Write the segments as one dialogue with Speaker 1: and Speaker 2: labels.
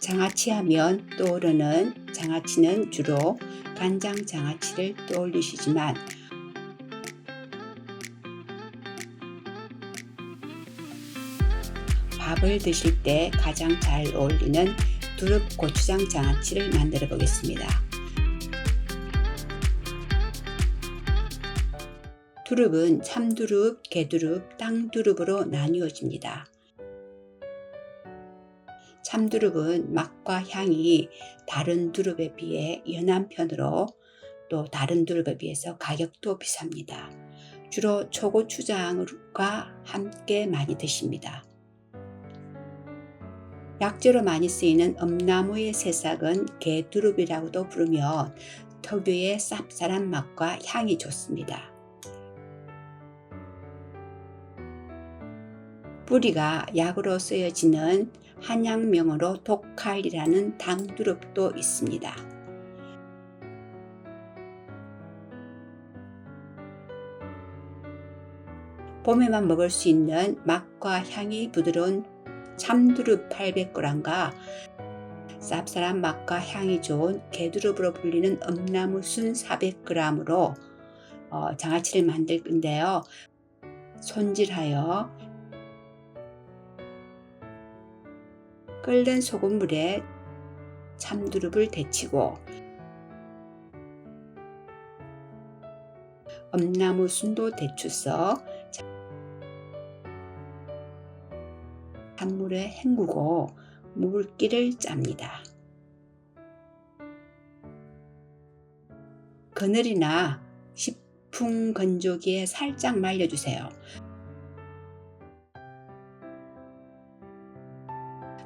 Speaker 1: 장아찌하면 떠오르는 장아찌는 주로 간장 장아찌를 떠올리시지만 밥을 드실 때 가장 잘 어울리는 두릅 고추장 장아찌를 만들어 보겠습니다. 두릅은 참두릅, 개두릅, 땅두릅으로 나뉘어집니다. 참두릅은 맛과 향이 다른 두릅에 비해 연한 편으로 또 다른 두릅에 비해서 가격도 비쌉니다. 주로 초고추장과 함께 많이 드십니다. 약재로 많이 쓰이는 엄나무의 새싹은 개두릅이라고도 부르며 특유의 쌉쌀한 맛과 향이 좋습니다. 뿌리가 약으로 쓰여지는 한약명으로 독칼이라는 당두릅도 있습니다. 봄에만 먹을 수 있는 맛과 향이 부드러운 참두릅 800g과 쌉쌀한 맛과 향이 좋은 개두릅으로 불리는 엄나무 순 400g으로 어, 장아찌를 만들 건데요. 손질하여 끓는 소금물에 참두릅을 데치고 엄나무 순도 데쳐서 찬물에 헹구고 물기를 짭니다. 그늘이나 식품 건조기에 살짝 말려주세요.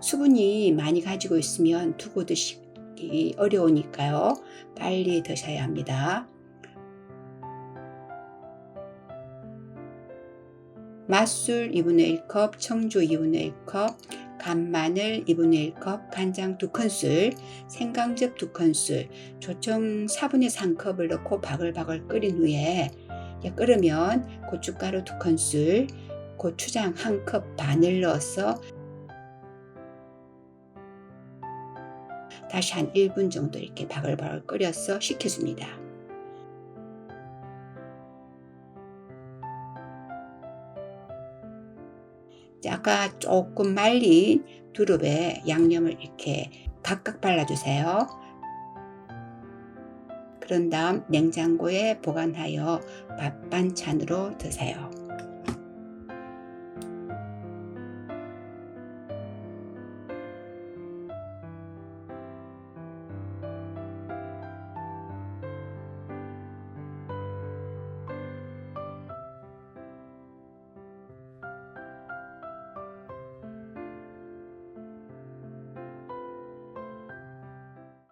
Speaker 1: 수분이 많이 가지고 있으면 두고 드시기 어려우니까요. 빨리 드셔야 합니다. 맛술 2분의 1컵, 청주 2분의 1컵, 간마늘 2분의 1컵, 간장 2큰술, 생강즙 2큰술, 조청 4분의 3컵을 넣고 바글바글 끓인 후에 끓으면 고춧가루 2큰술, 고추장 1컵 반을 넣어서 다시 한 1분 정도 이렇게 바글바글 끓여서 식혀줍니다. 아까 조금 말린 두릅에 양념을 이렇게 각각 발라주세요. 그런 다음 냉장고에 보관하여 밥 반찬으로 드세요.